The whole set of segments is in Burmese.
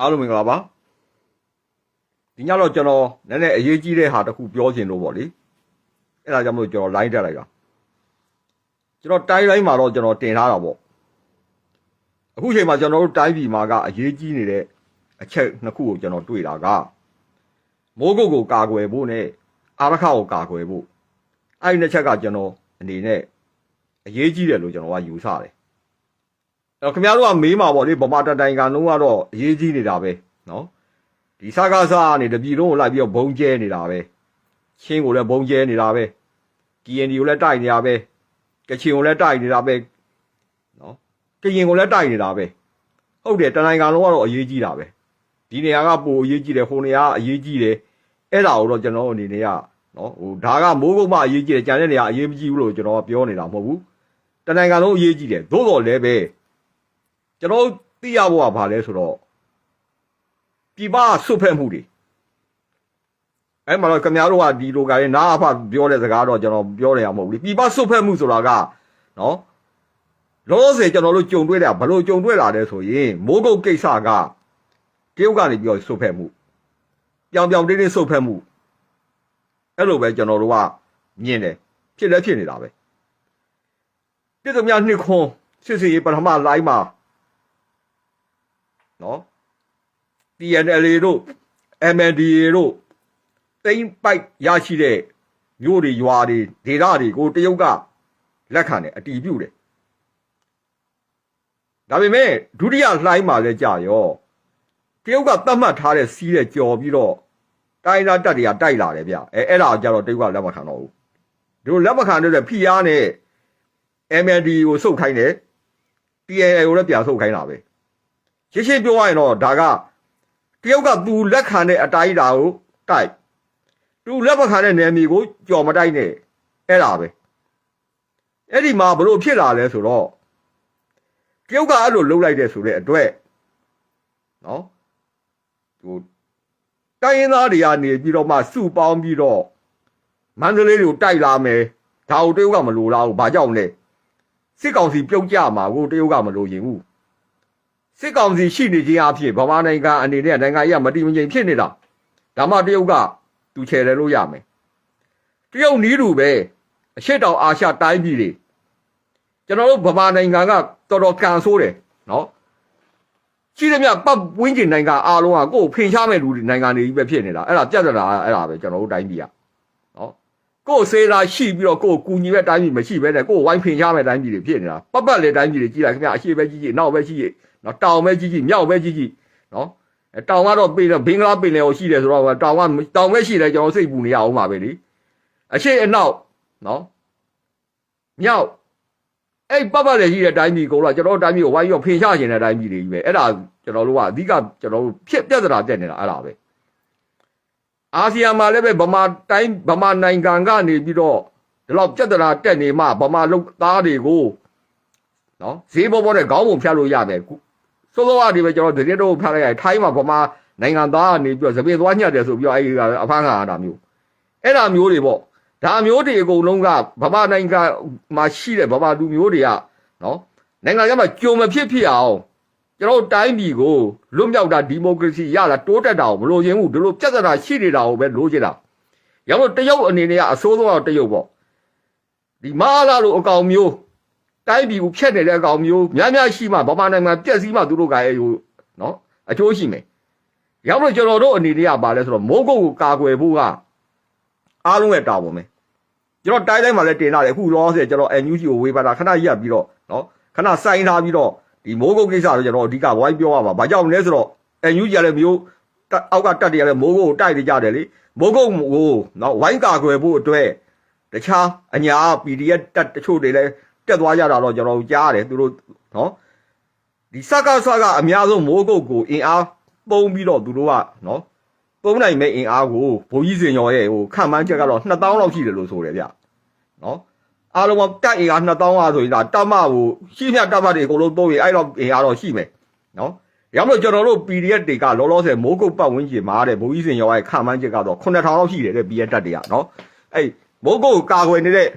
အားလုံးမင်္ဂလာပါဒီညတော့ကျွန်တော်နည်းနည်းအရေးကြီးတဲ့ဟာတစ်ခုပြောချင်လို့ပေါ့လေအဲ့ဒါကြောင့်မလို့ကျွန်တော် line တက်လိုက်တာကျွန်တော်တိုင်းတိုင်းမှာတော့ကျွန်တော်တင်ထားတာပေါ့အခုချိန်မှာကျွန်တော်တို့တိုင်းပြည်မှာကအရေးကြီးနေတဲ့အချက်နှစ်ခုကိုကျွန်တော်တွေ့တာကမိုးကုတ်ကိုကာကွယ်ဖို့နဲ့အာရခကိုကာကွယ်ဖို့အဲ့ဒီနှစ်ချက်ကကျွန်တော်အနေနဲ့အရေးကြီးတယ်လို့ကျွန်တော်ကယူဆတယ်အဲ့ တော့ခင်ဗျားတို့ကမေးမှာပေါ့လေဗမာတတိုင်ကန်လုံးကတော့အရေးကြီးနေတာပဲနော်ဒီစကားစားကနေတပြည်လုံးကိုလိုက်ပြီးတော့ဘုံကျဲနေတာပဲချင်းကိုလည်းဘုံကျဲနေတာပဲ KND ကိုလည်းတိုက်နေတာပဲကချင်ကိုလည်းတိုက်နေတာပဲနော်ကရင်ကိုလည်းတိုက်နေတာပဲဟုတ်တယ်တနိုင်ငံလုံးကတော့အရေးကြီးတာပဲဒီနေရာကပိုအရေးကြီးတယ်ဟိုနေရာကအရေးကြီးတယ်အဲ့ဒါကိုတော့ကျွန်တော်အနေနဲ့ကနော်ဟိုဒါကမိုးကုတ်မှအရေးကြီးတယ်ကြံတဲ့နေရာအရေးမကြီးဘူးလို့ကျွန်တော်ကပြောနေတာမဟုတ်ဘူးတနိုင်ငံလုံးအရေးကြီးတယ်သို့တော်လည်းပဲ ကျွန်တော်သိရဖို့ကဘာလဲဆိုတော့ပြည်ပဆွတ်ဖက်မှုတွေအဲ့မှာတော့ခင်ဗျားတို့ကဒီလိုကလည်းနားအဖပြောတဲ့စကားတော့ကျွန်တော်ပြောနေရမဟုတ်ဘူးလေပြည်ပဆွတ်ဖက်မှုဆိုတာကနော်လောဆယ်ကျွန်တော်တို့ကြုံတွေ့တာဘလို့ကြုံတွေ့လာတယ်ဆိုရင်မိုးကုတ်ကိစ္စကတရုတ်ကနေပြီးတော့ဆွတ်ဖက်မှုပြောင်ပြောင်တင်းတင်းဆွတ်ဖက်မှုအဲ့လိုပဲကျွန်တော်တို့ကမြင်တယ်ဖြစ်လည်းဖြစ်နေတာပဲပြည်သူများနှစ်ခွန်းစစ်စီပထမလိုင်းမှာ နော် TNLA တို့ MNDA တို့တိမ့်ပိုက်ရရှိတဲ့မြို့တွေရွာတွေဒေသတွေကိုတရုတ်ကလက်ခံတယ်အတီးပြုတ်တယ်ဒါပေမဲ့ဒုတိယလှိုင်းမှာလည်းကြာရောတရုတ်ကသတ်မှတ်ထားတဲ့စီးတဲ့ကြော်ပြီးတော့တိုင်းသားတက်တွေကတိုက်လာတယ်ဗျအဲအဲ့ဒါကြတော့တရုတ်ကလက်မခံတော့ဘူးဒီလိုလက်မခံတဲ့ဖိအားနဲ့ MND ကိုစုတ်ခိုင်းတယ် TNL ကိုလည်းပြန်စုတ်ခိုင်းတာပဲ ရှင်းရှင်းပြောရရင်တော့ဒါကတရုတ်ကသူလက်ခံတဲ့အတိုင်းဒါကိုတိုက်သူလက်မခံတဲ့နယ်မြေကိုကြော်မတိုက်နဲ့အဲ့ဒါပဲအဲ့ဒီမှာဘလို့ဖြစ်လာလဲဆိုတော့တရုတ်ကအဲ့လိုလှုပ်လိုက်တဲ့ဆိုတဲ့အတွက်နော်ဟိုတိုင်းရင်းသားတွေကနေပြီးတော့မှစုပေါင်းပြီးတော့မန္တလေးကိုတိုက်လာမယ်ဒါကိုတရုတ်ကမလိုလားဘူးဘာကြောင့်လဲစစ်ကောင်စီပြုတ်ကြမှာကိုတရုတ်ကမလိုရင်ဘူး စစ်ကောင်စီရှိနေခြင်းအဖြစ်ဗမာနိုင်ငံအနေနဲ့နိုင်ငံကြီးကမတည်မငြိမ်ဖြစ်နေတာဒါမှတရုတ်ကသူချယ်တယ်လို့ရမယ်တရုတ်နီးတူပဲအရှိတောင်အာရှတိုင်းပြည်တွေကျွန်တော်တို့ဗမာနိုင်ငံကတော်တော်ကန်ဆိုးတယ်နော်ရှိသမျှပတ်ဝင်းကျင်နိုင်ငံအားလုံးကကိုယ်ဖင်ရှားမဲ့လူတွေနိုင်ငံတွေကြီးပဲဖြစ်နေတာအဲ့ဒါပြဿနာအဲ့ဒါပဲကျွန်တော်တို့တိုင်းပြည်ကနော်ကိုယ်စေးတာရှိပြီးတော့ကိုယ်ကူညီမဲ့တိုင်းပြည်မရှိဘဲနဲ့ကိုယ်ဝိုင်းဖင်ရှားမဲ့တိုင်းပြည်တွေဖြစ်နေတာပတ်ပတ်လေတိုင်းပြည်တွေကြီးလိုက်ခင်ဗျအရှိပဲကြီးကြီးနောက်ပဲကြီးကြီး နော်တောင်ပဲကြီးကြီးမြောက်ပဲကြီးကြီးနော်အဲတောင်ကတော့ပြည်ဘင်္ဂလားပင်လယ်ကိုရှိတယ်ဆိုတော့တောင်ကတောင်ပဲရှိတယ်ကျွန်တော်စိတ်ပူနေရအောင်ပါပဲလေအရှိအနောက်နော်မြောက်အဲ့ပတ်ပတ်လေရှိတဲ့တိုင်းပြည်ကိုတော့ကျွန်တော်တို့တိုင်းပြည်ကိုဝိုင်းရောဖင်ရှားခြင်းတဲ့တိုင်းပြည်တွေကြီးပဲအဲ့ဒါကျွန်တော်တို့ကအဓိကကျွန်တော်တို့ဖြစ်ပြဿနာတက်နေတာအဲ့ဒါပဲအာဆီယံမှာလည်းပဲဗမာတိုင်းဗမာနိုင်ငံကနေပြီးတော့ဒီလောက်ပြဿနာတက်နေမှဗမာလူသားတွေကိုနော်ဈေးပေါ်ပေါ်နဲ့ခေါင်းပုံဖြတ်လို့ရမယ် စောစောကနေပဲကျွန်တော်တကယ်တော့ဖျားလိုက်ရထိုင်းမှာဗမာနိုင်ငံသားကနေပြီးတော့သပင်သွားညှက်တယ်ဆိုပြီးတော့အဲ့ဒီကအဖမ်းခံရတာမျိုးအဲ့ဒါမျိုးတွေပေါ့ဒါမျိုးတွေအကုန်လုံးကဗမာနိုင်ငံမှာရှိတဲ့ဗမာလူမျိုးတွေကနော်နိုင်ငံခြားမှာကြုံမဖြစ်ဖြစ်အောင်ကျွန်တော်တိုင်းပြည်ကိုလွတ်မြောက်တာဒီမိုကရေစီရတာတိုးတက်တာကိုမလို့ရင်ဘူးဒီလိုပြဿနာရှိနေတာကိုပဲလိုချင်တာရအောင်တရုတ်အနေနဲ့ကအစိုးဆုံးတော့တရုတ်ပေါ့ဒီမာလာလိုအကောင်မျိုး တိုင်းပြည်ကိုဖျက်နေတဲ့အကောင်မျိုးများများရှိမှဗမာနိုင်ငံပြက်စီးမှသူတို့ကရဲ့ဟိုနော်အကျိုးရှိမယ်။ရောက်လို့ကျွန်တော်တို့အနေနဲ့ကပါလဲဆိုတော့မိုးကုတ်ကိုကာကွယ်ဖို့ကအားလုံးရဲ့တာဝန်ပဲ။ကျွန်တော်တိုင်းတိုင်းမှာလည်းတင်လာတယ်အခုလောဆယ်ကျွန်တော် NUG ကိုဝေးပါတာခဏရက်ပြီးတော့နော်ခဏစိုင်းထားပြီးတော့ဒီမိုးကုတ်ကိစ္စတော့ကျွန်တော်အဓိကဝိုင်းပြောရမှာ။ဘာကြောင့်လဲဆိုတော့ NUG ကလည်းမျိုးအောက်ကတက်တယ်လည်းမိုးကုတ်ကိုတိုက်နေကြတယ်လေ။မိုးကုတ်ကိုနော်ဝိုင်းကာကွယ်ဖို့အတွက်တခြားအညာ PDF တက်တချို့တွေလည်း တက်သွားကြတာတော့ကျွန်တော်ကြားရတယ်သူတို့နော်ဒီစကားစကားအများဆုံးမိုးကုတ်ကိုအင်အားပုံပြီးတော့သူတို့ကနော်ပုံနိုင်မဲ့အင်အားကိုဘိုးကြီးစင်ရော်ရဲ့ဟိုခံမှန်းချက်ကတော့2000လောက်ရှိတယ်လို့ဆိုတယ်ဗျနော်အားလုံးကတက်အင်အား2000အားဆိုရင်ဒါတမကိုရှိမြတမတွေအကုန်လုံးသုံးရင်အဲ့တော့အင်အားတော့ရှိမယ်နော်ရမလို့ကျွန်တော်တို့ PDF တွေကလောလောဆယ်မိုးကုတ်ပတ်ဝန်းကျင်မှာတဲ့ဘိုးကြီးစင်ရော်ရဲ့ခံမှန်းချက်ကတော့9000လောက်ရှိတယ်တဲ့ PDF တက်တွေကနော်အဲ့မိုးကုတ်ကာကွယ်နေတဲ့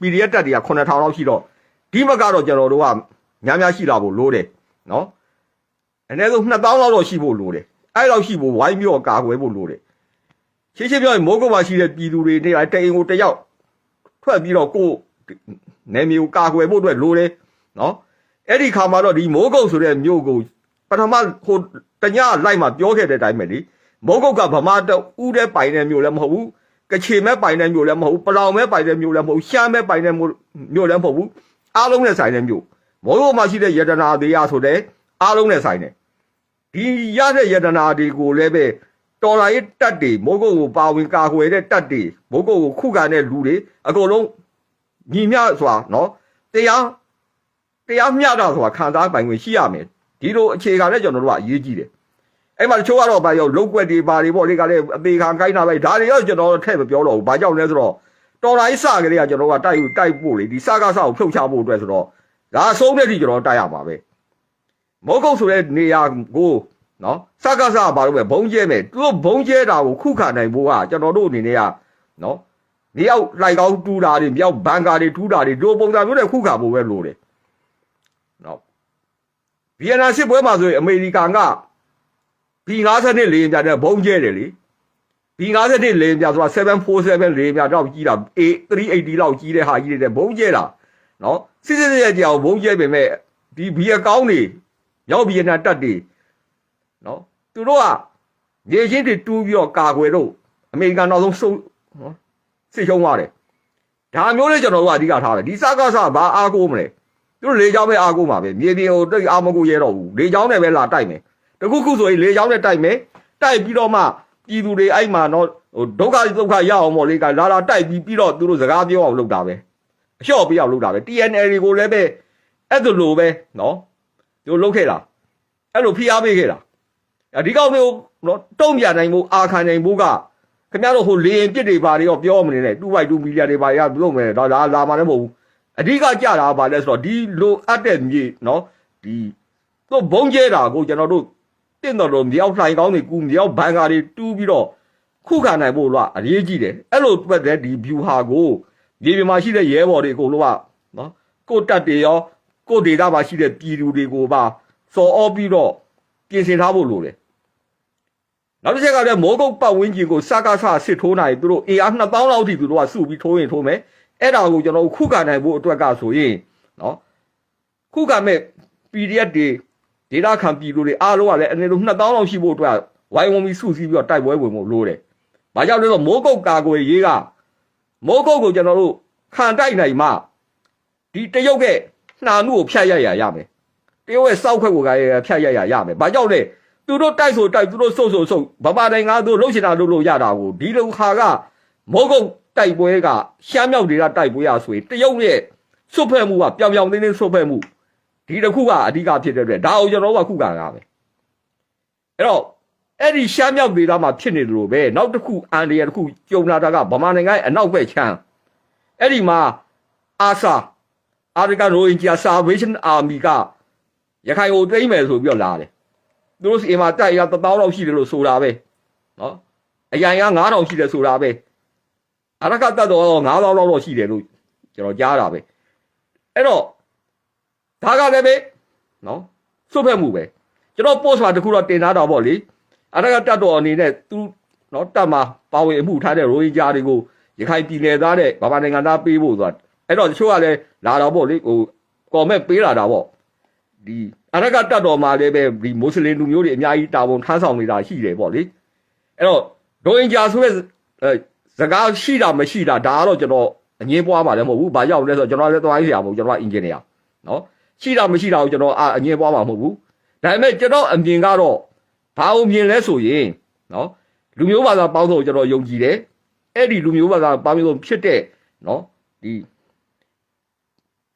PDF တက်တွေက9000လောက်ရှိတော့ ဒီမကတော့ကျွန်တော်တို့ကများများရှိလာဖို့လိုတယ်နော်အနည်းဆုံး2000လောက်တော့ရှိဖို့လိုတယ်အဲ့လောက်ရှိဖို့ဝိုင်းပြီးတော့ကာကွယ်ဖို့လိုတယ်ရှင်းရှင်းပြောရင်မိုးကုတ်မှာရှိတဲ့ပြည်သူတွေနေရာတအိမ်ကိုတစ်ယောက်ထွက်ပြီးတော့ကိုယ်နေမျိုးကာကွယ်ဖို့အတွက်လိုတယ်နော်အဲ့ဒီခါမှာတော့ဒီမိုးကုတ်ဆိုတဲ့မြို့ကိုပထမဟိုတညလိုက်မှပြောခဲ့တဲ့အတိုင်းပဲလေမိုးကုတ်ကဗမာတဦးတဲ့ပိုင်တဲ့မြို့လည်းမဟုတ်ဘူးကချေမဲ့ပိုင်တဲ့မြို့လည်းမဟုတ်ဘူးပလောင်မဲ့ပိုင်တဲ့မြို့လည်းမဟုတ်ဘူးရှမ်းမဲ့ပိုင်တဲ့မြို့လည်းမဟုတ်ဘူး အားလုံးနဲ့ဆိုင်တဲ့မြို့မိုးကုတ်မှာရှိတဲ့ယတနာသေးရဆိုတဲ့အားလုံးနဲ့ဆိုင်တယ်ဒီရတဲ့ယတနာတွေကိုလည်းပဲတော်လာရေးတက်တွေမိုးကုတ်ကိုပါဝင်ကာကွယ်တဲ့တက်တွေမိုးကုတ်ကိုခုခံတဲ့လူတွေအကုန်လုံးညီမျှစွာနော်တရားတရားမျှတာဆိုတာခံစားပိုင်ခွင့်ရှိရမယ်ဒီလိုအခြေခံနဲ့ကျွန်တော်တို့ကအရေးကြီးတယ်အဲ့မှာတချို့ကတော့ဗာရောလုတ်ွက်တွေပါတွေပေါ့လေကလည်းအသေးခံခိုင်းတာပဲဒါတွေရောကျွန်တော်ထည့်မပြောတော့ဘူးဘာကြောင့်လဲဆိုတော့ တော်လာရေးစကလေးကကျွန်တော်ကတိုက်တိုက်ဖို့လေဒီစကားစကိုဖြုတ်ချဖို့အတွက်ဆိုတော့ဒါအဆုံးတဲ့ထိကျွန်တော်တိုက်ရမှာပဲမောကုတ်ဆိုတဲ့နေရာကိုနော်စကားစဘာလို့ပဲဘုံကျဲမယ်သူတို့ဘုံကျဲတာကိုခုခံနိုင်ဖို့ကကျွန်တော်တို့အနေနဲ့ကနော်မြောက်လိုက်ကောင်းတူးတာတွေမြောက်ဘန်ကာတွေတူးတာတွေဒီပုံစံမျိုးနဲ့ခုခံဖို့ပဲလိုတယ်နော်ဗီယက်နမ်စစ်ပွဲမှာဆိုရင်အမေရိကန်က B50 လေယာဉ်ပြတဲ့ဘုံကျဲတယ်လေ B50 လေယာဉ်ပြဆိုတာ747လေယာဉ်ပြတော့ကြီးတာ A380 လောက်ကြီးတဲ့ဟာကြီးတဲ့ဘုံကျဲတာနော်စစ်စစ်ရဲ့ကြောင်ဘုံကျဲပေမဲ့ဒီဘီအကောင်းတွေရောက်ဗီယက်နမ်တက်တွေနော်သူတို့ကမြေချင်းတွေတူးပြီးတော့ကာကွယ်တော့အမေရိကန်နောက်ဆုံးစုနော်စစ်ရှုံးသွားတယ်ဒါမျိုးလေးကျွန်တော်တို့ကအဓိကထားတယ်ဒီစကားစဘာအားကိုးမလဲသူတို့လေကြောင်းပဲအားကိုးမှာပဲမြေပြင်ကိုတိတ်အားမကိုရဲတော့ဘူးလေကြောင်းနဲ့ပဲလာတိုက်မယ်တခုခုဆိုရင်လေကြောင်းနဲ့တိုက်မယ်တိုက်ပြီးတော့မှ ပြည်သူတွေအဲ့မှာတော့ဟိုဒုက္ခဒုက္ခရအောင်ပေါ့လေကလာလာတိုက်ပြီးပြီးတော့သူတို့စကားပြောအောင်လုပ်တာပဲအလျှော့ပြအောင်လုပ်တာပဲ TNL တွေကိုလည်းပဲအဲ့ဒါလိုပဲနော်သူတို့လုပ်ခဲ့တာအဲ့လိုဖိအားပေးခဲ့တာအဒီကောက်မျိုးနော်တုံ့ပြန်နိုင်မှုအာခံနိုင်မှုကခင်ဗျားတို့ဟိုလေရင်ပြစ်တွေပါတွေတော့ပြောမနေနဲ့2 by 2မီလီယံတွေပါရလုပ်မယ်တော့ဒါလာမှလည်းမဟုတ်ဘူးအဓိကကြတာကဘာလဲဆိုတော့ဒီလိုအပ်တဲ့မြေနော်ဒီတို့ဘုံကျဲတာကိုကျွန်တော်တို့ တင့်တော်လို့မြောက်လှိုင်ကောင်းတွေကူမြောက်ဘန်ကာတွေတူးပြီးတော့ခုခံနိုင်ဖို့လို့အရေးကြီးတယ်အဲ့လိုပတ်တဲ့ဒီ view ဟာကိုမြေပြင်မှာရှိတဲ့ရဲဘော်တွေအကုန်လုံးကနော်ကိုတက်တွေရောကိုဒေတာမှာရှိတဲ့ပြည်သူတွေကိုပါစော်အောပြီးတော့ပြင်ဆင်ထားဖို့လိုတယ်နောက်တစ်ချက်ကလည်းမိုးကုတ်ပတ်ဝန်းကျင်ကိုစကားဆစစ်ထိုးနိုင်သူတို့ AR 2000လောက်ထိသူတို့ကစုပြီးထိုးရင်ထိုးမယ်အဲ့ဒါကိုကျွန်တော်ခုခံနိုင်ဖို့အတွက်ကဆိုရင်နော်ခုခံမဲ့ PDF တွေ ဒေတာခံပြည်သူတွေအားလုံးကလည်းအနေနဲ့2000လောက်ရှိဖို့အတွက်ဝိုင်းဝန်းပြီးစုစည်းပြီးတော့တိုက်ပွဲဝင်ဖို့လိုတယ်။ဘာကြောင့်လဲဆိုတော့မိုးကုတ်ကာကွယ်ရေးကမိုးကုတ်ကိုကျွန်တော်တို့ခံတိုက်နိုင်မှဒီတရုတ်ကနှာမှုကိုဖျက်ရရရမယ်။တရုတ်ရဲ့စောက်ခွက်ကိုကဖျက်ရရရမယ်။ဘာကြောင့်လဲသူတို့တိုက်ဆိုတိုက်သူတို့စုပ်ဆိုစုပ်ဗမာတိုင်းကသူတို့လှုပ်ရှင်တာလှုပ်လို့ရတာကိုဒီလိုခါကမိုးကုတ်တိုက်ပွဲကရှမ်းမြောက်တွေကတိုက်ပွဲရဆိုရင်တရုတ်ရဲ့စွတ်ဖက်မှုကပြောင်ပြောင်တင်းတင်းစွတ်ဖက်မှု ဒီတစ်ခုကအဓိကဖြစ်တဲ့အတွက်ဒါကိုကျွန်တော်တို့ကခုခံရမယ်အဲ့တော့အဲ့ဒီရှမ်းမြောက်ဒေသမှာဖြစ်နေတယ်လို့ပဲနောက်တစ်ခုအန်ဒီရတစ်ခုကြုံလာတာကဗမာနိုင်ငံရဲ့အနောက်ဘက်ခြမ်းအဲ့ဒီမှာအာဆာအာဖရိကန်ရိုဟင်ဂျာဆာဗေးရှင်းအာမီကရခိုင်ကိုတိမ့်မယ်ဆိုပြီးတော့လာတယ်သူတို့စီမှာတိုက်ရ1000လောက်ရှိတယ်လို့ဆိုတာပဲနော်အရန်က9000ရှိတယ်ဆိုတာပဲအရကတတ်တော့9000လောက်တော့ရှိတယ်လို့ကျွန်တော်ကြားတာပဲအဲ့တော့ ဒါကလည်းပဲနော်စွတ်ဖက်မှုပဲကျွန်တော် post မှာတခုတော့တင်ထားတာပေါ့လေအရကတတ်တော်အနေနဲ့သူနော်တတ်မှာပါဝင်အမှုထားတဲ့ရိုဟင်ဂျာတွေကိုရခိုင်ပြည်နယ်သားတဲ့ဗမာနိုင်ငံသားပေးဖို့ဆိုတာအဲ့တော့တချို့ကလည်းလာတော့ပေါ့လေဟိုကော်မက်ပေးလာတာပေါ့ဒီအရကတတ်တော်မှာလည်းပဲဒီမွတ်စလင်လူမျိုးတွေအများကြီးတာဝန်ထမ်းဆောင်နေတာရှိတယ်ပေါ့လေအဲ့တော့ရိုဟင်ဂျာဆိုတဲ့စကားရှိတာမရှိတာဒါကတော့ကျွန်တော်အငင်းပွားပါလည်းမဟုတ်ဘူး။ဘာကြောင့်လဲဆိုတော့ကျွန်တော်လည်းသွားရရမဟုတ်ကျွန်တော်ကအင်ဂျင်နီယာနော်။ ရှိတာမရှိတာကိုကျွန်တော်အငင်းပွားမှာမဟုတ်ဘူး။ဒါပေမဲ့ကျွန်တော်အမြင်ကတော့ဘာအမြင်လဲဆိုရင်နော်လူမျိုးဘာသာပေါင်းစုံကျွန်တော်ယုံကြည်တယ်။အဲ့ဒီလူမျိုးဘာသာပေါင်းစုံဖြစ်တဲ့နော်ဒီ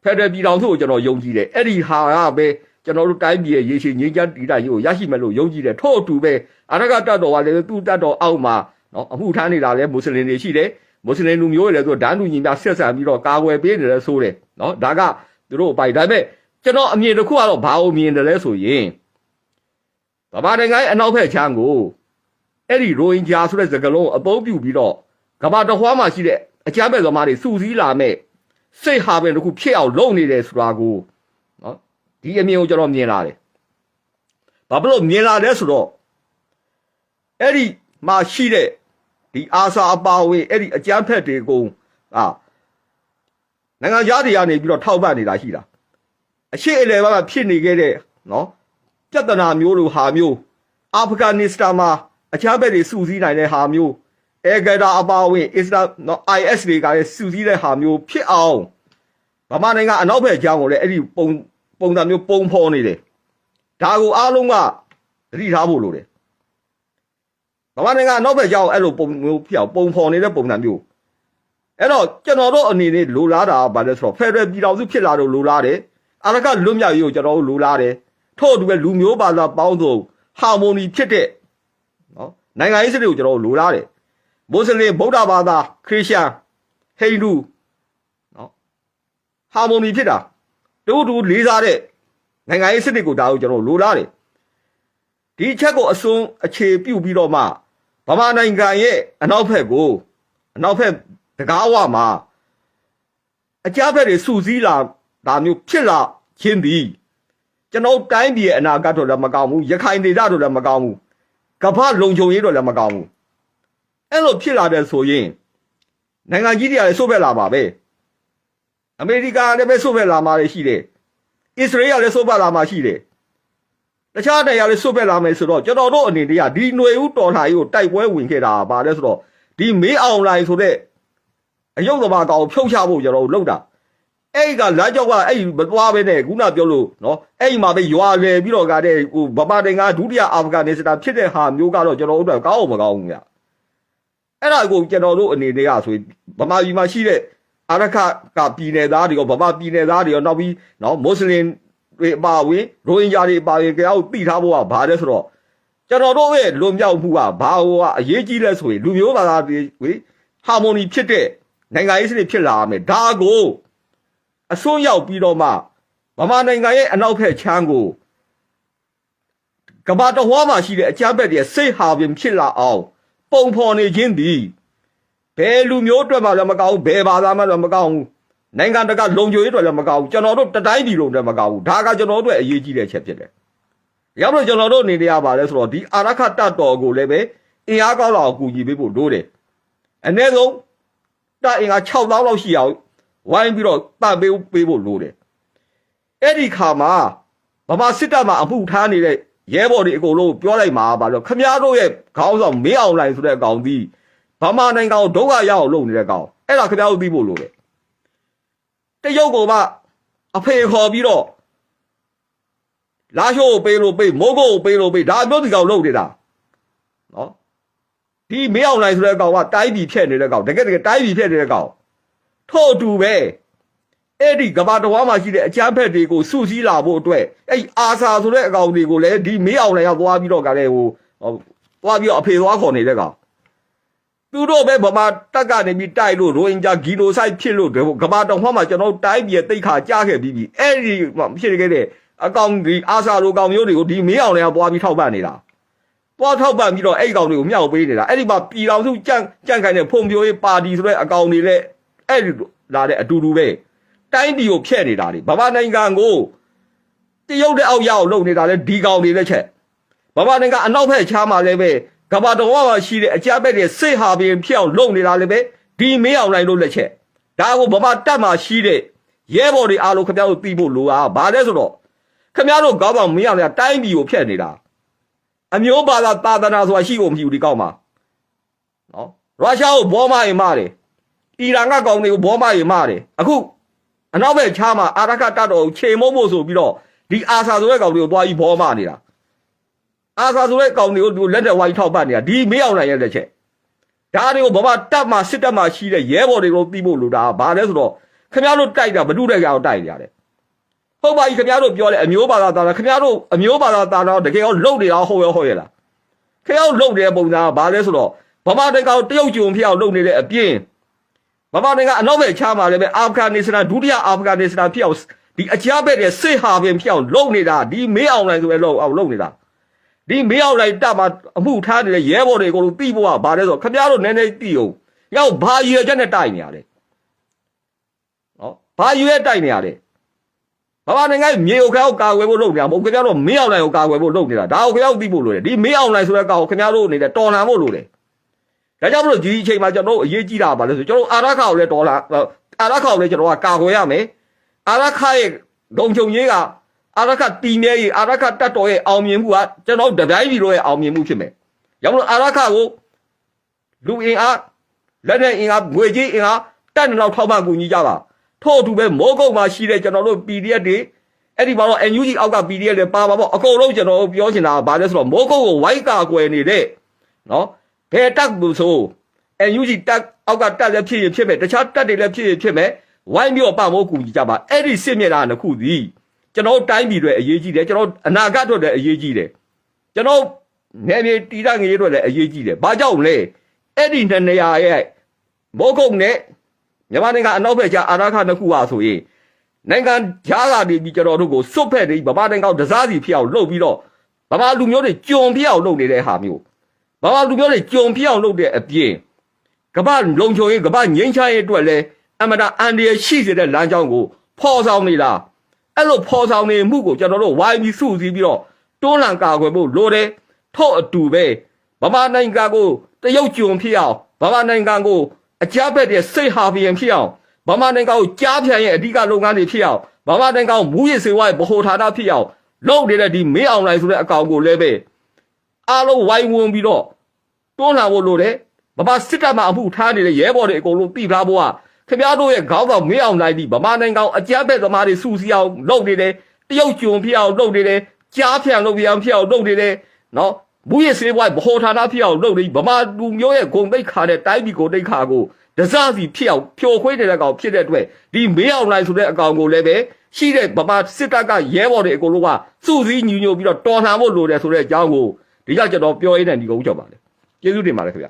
ဖက်ဒရယ်ပြည်တော်စုကိုကျွန်တော်ယုံကြည်တယ်။အဲ့ဒီဟာကပဲကျွန်တော်တို့တိုင်းပြည်ရဲ့ရေရှည်ငြိမ်းချမ်းတည်တာကြီးကိုရရှိမယ်လို့ယုံကြည်တယ်။ထို့အတူပဲအရကတတ်တော်ကလည်းသူ့တတ်တော်အောက်မှာနော်အမှုထမ်းနေတာလည်းမွတ်စလင်တွေရှိတယ်။မွတ်စလင်လူမျိုးတွေလည်းဆိုဓာတ်လူညီများဆက်ဆံပြီးတော့ကာကွယ်ပေးနေတယ်ဆိုတယ်နော်ဒါကသူတို့အပိုင်ဒါပေမဲ့ ကျွန်တော်အမြင်တစ်ခုကတော့ဘာလို့မြင်တယ်လဲဆိုရင်ဗမာနိုင်ငံရဲ့အနောက်ဘက်ခြမ်းကိုအဲ့ဒီရိုဟင်ဂျာဆိုတဲ့စကားလုံးအသုံးပြုပြီးတော့ကမ္ဘာတော်ဟွားမှာရှိတဲ့အကြမ်းဖက်သမားတွေစုစည်းလာမဲ့စိတ်ဟာပင်တစ်ခုဖြစ်အောင်လုပ်နေတယ်ဆိုတာကိုနော်ဒီအမြင်ကိုကျွန်တော်မြင်လာတယ်ဘာဖြစ်လို့မြင်လာလဲဆိုတော့အဲ့ဒီမှာရှိတဲ့ဒီအာစာအပါအဝင်အဲ့ဒီအကြမ်းဖက်တွေကိုအာနိုင်ငံသားတွေကနေပြီးတော့ထောက်ပံ့နေတာရှိတာ အရှိအလေဘာကဖြစ်နေခဲ့တဲ့နော်ပြဿနာမျိုးလိုဟာမျိုးအာဖဂန်နစ္စတန်မှာအကြမ်းဖက်တွေစုစည်းနိုင်တဲ့ဟာမျိုးအဲဂဒါအပါအဝင်အစ္စလာမ်နော် IS တွေကလည်းစုစည်းတဲ့ဟာမျိုးဖြစ်အောင်ဗမာနိုင်ငံအနောက်ဘက်အကြောင်းကိုလည်းအဲ့ဒီပုံပုံစံမျိုးပုံဖော်နေတယ်ဒါကိုအားလုံးကသတိထားဖို့လိုတယ်ဗမာနိုင်ငံနောက်ဘက်ကြောင်းအဲ့လိုပုံမျိုးပြောက်ပုံဖော်နေတဲ့ပုံစံမျိုးအဲ့တော့ကျွန်တော်တို့အနေနဲ့လိုလားတာကဘာလဲဆိုတော့ဖက်ဒရယ်ပြည်တော်စုဖြစ်လာတော့လိုလားတယ် အရကလွတ်မြောက်ရေးကိုကျွန်တော်တို့လိုလားတယ်ထို့အတူပဲလူမျိုးဘာသာပေါင်းစုံဟာမိုနီဖြစ်တဲ့နော်နိုင်ငံရေးစနစ်ကိုကျွန်တော်တို့လိုလားတယ်မွတ်စလင်ဗုဒ္ဓဘာသာခရစ်ယာန်ဟိန္ဒူနော်ဟာမိုနီဖြစ်တာတို့တူလေးစားတဲ့နိုင်ငံရေးစနစ်ကိုဒါကိုကျွန်တော်တို့လိုလားတယ်ဒီအချက်ကိုအစွန်းအခြေပြုပြီးတော့မှဗမာနိုင်ငံရဲ့အနောက်ဘက်ကိုအနောက်ဘက်တကားဝမှာအကြမ်းဖက်တွေစုစည်းလာဒါမျိုးဖြစ်လာ ခြင်းသည်ကျွန်တော်တိုင်းပြည်ရဲ့အနာဂတ်တော့လည်းမကောင်းဘူးရခိုင်ဒေသတော့လည်းမကောင်းဘူးကမ္ဘာလုံခြုံရေးတော့လည်းမကောင်းဘူးအဲ့လိုဖြစ်လာတဲ့ဆိုရင်နိုင်ငံကြီးတွေကလည်းစိုးဘက်လာပါပဲအမေရိကန်ကလည်းပဲစိုးဘက်လာမှာရှိတယ်အစ္စရေးကလည်းစိုးဘက်လာမှာရှိတယ်တခြားနေရာလေးစွတ်ပက်လာမယ်ဆိုတော့ကျွန်တော်တို့အနေနဲ့ကဒီຫນွေဦးတော်လှန်ရေးကိုတိုက်ပွဲဝင်ခဲ့တာပါလဲဆိုတော့ဒီမေးအောင်လိုင်းဆိုတဲ့အယုတ်သမားကောင်ကိုဖြုတ်ချဖို့ကျွန်တော်တို့လုပ်တာ အဲ့ဒီကလမ်းကြောက်ကအဲ့ဒီမသွားပဲနဲ့ခုနပြောလို့နော်အဲ့ဒီမှာပဲရွာလေပြီးတော့ကတဲ့ဟိုဗမာတင်ကဒုတိယအာဖဂန်နစ္စတန်ဖြစ်တဲ့ဟာမျိုးကတော့ကျွန်တော်တို့ကောင်းအောင်မကောင်းဘူးညအဲ့ဒါကိုကျွန်တော်တို့အနေနဲ့ကဆိုရင်ဗမာပြည်မှာရှိတဲ့အာရခကပြည်နယ်သားတွေရောဗမာပြည်နယ်သားတွေရောနောက်ပြီးနော်မွတ်စလင်တွေအပါအဝင်ရိုဟင်ဂျာတွေအပါအဝင်ကြောက်သိထားဖို့ကဘာလဲဆိုတော့ကျွန်တော်တို့ရဲ့လွန်မြောက်မှုကဘာဟိုကအရေးကြီးလဲဆိုရင်လူမျိုးဘာသာတွေဝေဟာမိုနီဖြစ်တဲ့နိုင်ငံရေးစနစ်ဖြစ်လာမယ်ဒါကို အစွန်းရောက်ပြီးတော့မှဗမာနိုင်ငံရဲ့အနောက်ဘက်ချမ်းကိုကမ္ဘာတော်ဟွားမှာရှိတဲ့အကြမ်းဖက်တွေစိတ်ဟာပင်ဖြစ်လာအောင် ပုံဖော်နေခြင်းသည်ဘယ်လူမျိုးအတွက်မှလည်းမကောင်းဘူးဘယ်ဘာသာမှလည်းမကောင်းဘူးနိုင်ငံတကာလုံခြုံရေးအတွက်လည်းမကောင်းဘူးကျွန်တော်တို့တတိုင်းပြည်လုံးလည်းမကောင်းဘူးဒါကကျွန်တော်တို့အတွက်အရေးကြီးတဲ့အချက်ဖြစ်တယ်ရောက်တော့ကျွန်တော်တို့အနေနဲ့ရပါလဲဆိုတော့ဒီအာရခတတ်တော်ကိုလည်းပဲအင်အားကောင်းလောက်အကူညီပေးဖို့လိုတယ်အ ਨੇ ဆုံးတပ်အင်အား6000လောက်ရှိအောင် ဝိုင်းပြီးတော့တပ်ပေးပေးဖို့လိုတယ်အဲ့ဒီခါမှာဗမာစစ်တပ်မှာအမှုထားနေတဲ့ရဲဘော်တွေအကုန်လုံးပြောလိုက်မှာပါတော့ခမည်းတော်ရဲ့ခေါင်းဆောင်မင်းအောင်လိုင်ဆိုတဲ့အကောင်ဒီဗမာနိုင်ငံကိုဒုက္ခရအောင်လုပ်နေတဲ့ကောင်အဲ့ဒါခမည်းတော်သိဖို့လိုတယ်တရုတ်ကောင်ကအဖေခေါ်ပြီးတော့လာရှိုးကိုပေးလို့ပေးမိုးကိုကိုပေးလို့ပေးဒါမျိုးဒီကောင်လုပ်နေတာနော်ဒီမင်းအောင်လိုင်ဆိုတဲ့ကောင်ကတိုင်းပြည်ဖြက်နေတဲ့ကောင်တကယ်တကယ်တိုင်းပြည်ဖြက်နေတဲ့ကောင် ထို့အတူပဲအဲ့ဒီကဘာတော်မှာရှိတဲ့အချမ်းဖက်တွေကိုစုစည်းလာဖို့အတွက်အဲ့အာစာဆိုတဲ့အကောင်တွေကိုလည်းဒီမင်းအောင်လိုင်ကသွားပြီးတော့ကလည်းဟိုသွားပြီးတော့အဖေသွားခေါ်နေတဲ့ကောင်သူတို့ပဲဗမာတက်ကနေပြီးတိုက်လို့ရိုဟင်ဂျာဂီနိုဆိုက်ဖြစ်လို့ကဘာတော်မှာကျွန်တော်တိုင်းပြည်တိတ်ခါကြားခဲ့ပြီးပြီအဲ့ဒီဖြစ်ခဲ့တဲ့အကောင်ဒီအာစာလိုကောင်မျိုးတွေကိုဒီမင်းအောင်လိုင်ကသွားပြီးထောက်ပံ့နေတာသွားထောက်ပံ့ပြီးတော့အဲ့ဒီကောင်တွေကိုမြောက်ပေးနေတာအဲ့ဒီမှာပြည်တော်စုကြန့်ကြန့်ခိုင်တဲ့ဖုန်ပြိုးရေးပါတီဆိုတဲ့အကောင်တွေလည်း အဲ့ဒီလာတဲ့အတူတူပဲတိုင်းပြည်ကိုဖျက်နေတာတွေဗမာနိုင်ငံကိုတရုတ်တဲ့အောက်ရအောင်လုပ်နေတာလည်းဒီကောင်တွေလည်းချက်ဗမာနိုင်ငံအနောက်ဘက်ချားမှာလည်းပဲကဘာတော်မှာရှိတဲ့အကြမ်းဖက်တွေစိတ်ဟာပင်ဖျက်အောင်လုပ်နေတာလည်းပဲဒီမင်းအောင်နိုင်လို့လက်ချက်ဒါကိုဗမာတပ်မှာရှိတဲ့ရဲဘော်တွေအားလုံးခင်ဗျားတို့သိဖို့လိုတာဘာလဲဆိုတော့ခင်ဗျားတို့ကောင်းပါမင်းအောင်လည်းတိုင်းပြည်ကိုဖျက်နေတာအမျိုးဘာသာသာသနာဆိုတာရှိဖို့မရှိဘူးဒီကောက်မှာနော်ရုရှားကိုဘောမရင်မာတယ် အီရန်ကကောင်တွေကိုဘောမရင်မာတယ်အခုအနောက်ဘက်ချားမှာအာရခတတ်တော်ကိုချိန်မုံဖို့ဆိုပြီးတော့ဒီအာဆာဆိုတဲ့ကောင်တွေကိုသွားပြီးဘောမနေတာအာဆာဆိုတဲ့ကောင်တွေကိုသူလက်တက်ဝိုင်းထောက်ပတ်နေတာဒီမေးအောင်နိုင်ရဲ့လက်ချက်ဒါတွေကိုဘမတက်မှာစစ်တက်မှာရှိတဲ့ရဲဘော်တွေကိုပြီးဖို့လိုတာဘာလဲဆိုတော့ခင်ဗျားတို့တိုက်တာဘ누구တဲ့ကောင်တိုက်နေရတယ်ဟုတ်ပါပြီခင်ဗျားတို့ပြောလဲအမျိုးဘာသာသာနာခင်ဗျားတို့အမျိုးဘာသာသာနာတကယ်ရောလုံနေတာဟုတ်ရောဟုတ်ရဲ့လားခင်ဗျားတို့လုံနေတဲ့ပုံစံကဘာလဲဆိုတော့ဗမာတိုက်ကတရုတ်ကျုံဖျောက်လုံနေတဲ့အပြင် ဗမာတိုက်ကအနောက်ဘက်ချားမှာလည်းပဲအာဖဂန်နစ္စတန်ဒုတိယအာဖဂန်နစ္စတန်ဖျောက်ဒီအချားဘက်ရဲ့စစ်ဟာပင်ဖျောက်လုံနေတာဒီမေးအောင်လိုင်းဆိုပဲလုံအောင်လုံနေတာဒီမေးအောင်လိုင်းတပ်မှာအမှုထားနေတဲ့ရဲဘော်တွေကိုလို့သိဖို့ကဘာလဲဆိုတော့ခင်ဗျားတို့နည်းနည်းသိအောင်ရောက်ဘာရွယ်ချက်နဲ့တိုက်နေရလဲနော်ဘာရွယ်တိုက်နေရလဲဘာဘာနိုင်ငံရဲ့မြေအိုခါကိုကာကွယ်ဖို့လုပ်နေတာမဟုတ်ခင်ဗျားတို့မင်းအောင်နိုင်ကိုကာကွယ်ဖို့လုပ်နေတာဒါကိုခင်ဗျားတို့သိဖို့လိုတယ်ဒီမင်းအောင်နိုင်ဆိုတဲ့ကောင်ကိုခင်ဗျားတို့အနေနဲ့တော်လှန်ဖို့လိုတယ် ဒါကြောင့်မလို့ဒီအချိန်မှာကျွန်တော်တို့အရေးကြီးတာပါလို့ဆိုကျွန်တော်တို့အာရခါကိုလည်းတော်လှန်အာရခါကိုလည်းကျွန်တော်ကကာကွယ်ရမယ်အာရခရဲ့ဒုံချုံကြီးကအာရခတီမြဲကြီးအာရခတတ်တော်ရဲ့အောင်မြင်မှုကကျွန်တော်တို့တပြိုင်ပြည်တို့ရဲ့အောင်မြင်မှုဖြစ်မယ်ကြောင့်မလို့အာရခကိုလူအင်အားလက်နဲ့အင်အားငွေကြီးအင်အားတက်နေတော့ထောက်ပံ့ကူညီကြပါထို့အတူပဲမိုးကုတ်မှာရှိတဲ့ကျွန်တော်တို့ PDF တွေအဲ့ဒီမှာတော့ NUG အောက်က PDF လည်းပါပါပေါ့အကုန်လုံးကျွန်တော်ပြောချင်တာကဘာလဲဆိုတော့မိုးကုတ်ကိုဝိုက်ကာကွယ်နေတဲ့နော် ဘယ်တက်ဘူးဆို NUG တက်အောက်ကတက်လည်းဖြစ်ရင်ဖြစ်မယ်တခြားတက်တွေလည်းဖြစ်ရင်ဖြစ်မယ်ဝိုင်းမျိုးပတ်မိုးကူညီကြပါအဲ့ဒီစစ်မြေတာတစ်ခုစီကျွန်တော်တိုင်းပြည်တွေအရေးကြီးတယ်ကျွန်တော်အနာဂတ်အတွက်လည်းအရေးကြီးတယ်ကျွန်တော်နေမြေတီရငရေအတွက်လည်းအရေးကြီးတယ်ဘာကြောင့်လဲအဲ့ဒီနှစ်နေရာရဲ့မိုးကုတ်နဲ့မြန်မာနိုင်ငံအနောက်ဘက်ကျအာရခနှစ်ခုဟာဆိုရင်နိုင်ငံဂျားလာနေပြီးကျွန်တော်တို့ကိုစွတ်ဖက်နေဗမာနိုင်ငံကိုဒစားစီဖြစ်အောင်လှုပ်ပြီးတော့ဗမာလူမျိုးတွေကြုံဖြစ်အောင်လုပ်နေတဲ့ဟာမျိုး ဗမာလူမျိုးတွေကြုံဖြစ်အောင်လုပ်တဲ့အပြင်ကမ္ဘာလုံခြုံရေးကမ္ဘာငြိမ်းချမ်းရေးအတွက်လည်းအမတာအန်ဒီရရှိစေတဲ့လမ်းကြောင်းကိုဖော်ဆောင်နေတာအဲ့လိုဖော်ဆောင်နေမှုကိုကျွန်တော်တို့ဝိုင်းပြီးစုစည်းပြီးတော့တွန်းလှန်ကာကွယ်ဖို့လိုတယ်ထို့အတူပဲဗမာနိုင်ငံကိုတရုတ်ကြုံဖြစ်အောင်ဗမာနိုင်ငံကိုအကြမ်းဖက်တဲ့စိတ်ဟာပြန်ဖြစ်အောင်ဗမာနိုင်ငံကိုကြားဖြန်ရဲ့အဓိကလုပ်ငန်းတွေဖြစ်အောင်ဗမာနိုင်ငံကိုမူရစ်စေဝါရဲ့ဗဟိုဌာနဖြစ်အောင်လုပ်နေတဲ့ဒီမေးအောင်လိုက်ဆိုတဲ့အကောင်ကိုလည်းပဲ အားလုံးဝိုင်းဝန်းပြီးတော့တွန်းလှန်ဖို့လိုတယ်ဗမာစစ်တပ်မှအမှုထားနေတဲ့ရဲဘော်တွေအကုန်လုံးတိထားဖို့ကခင်ဗျားတို့ရဲ့ခေါင်းဆောင်မေးအောင်လိုက်ပြီးဗမာနိုင်ငံကိုအကြမ်းဖက်သမားတွေစူစီအောင်လုပ်နေတယ်တရုတ်ကျွံဖြစ်အောင်လုပ်နေတယ်ကြားဖြန်လုပ်ပြအောင်ဖြစ်အောင်လုပ်နေတယ်နော်မူရစ်စေဝါဗဟိုဌာနဖြစ်အောင်လုပ်နေဗမာလူမျိုးရဲ့ဂုံတိတ်ခါတဲ့တိုင်းပြည်ကိုတိတ်ခါကိုဒဇစီဖြစ်အောင်ဖြိုခွေးနေတဲ့ကောင်ဖြစ်တဲ့အတွက်ဒီမေးအောင်လိုက်ဆိုတဲ့အကောင်ကိုလည်းပဲရှိတဲ့ဗမာစစ်တပ်ကရဲဘော်တွေအကုန်လုံးကစုစည်းညီညွတ်ပြီးတော့တော်လှန်ဖို့လိုတယ်ဆိုတဲ့အကြောင်းကို ဒီကကျွန်တော်ပြောရင်းနဲ့ဒီကုန်းကြောက်ပါလေကျေးဇူးတင်ပါတယ်ခင်ဗျ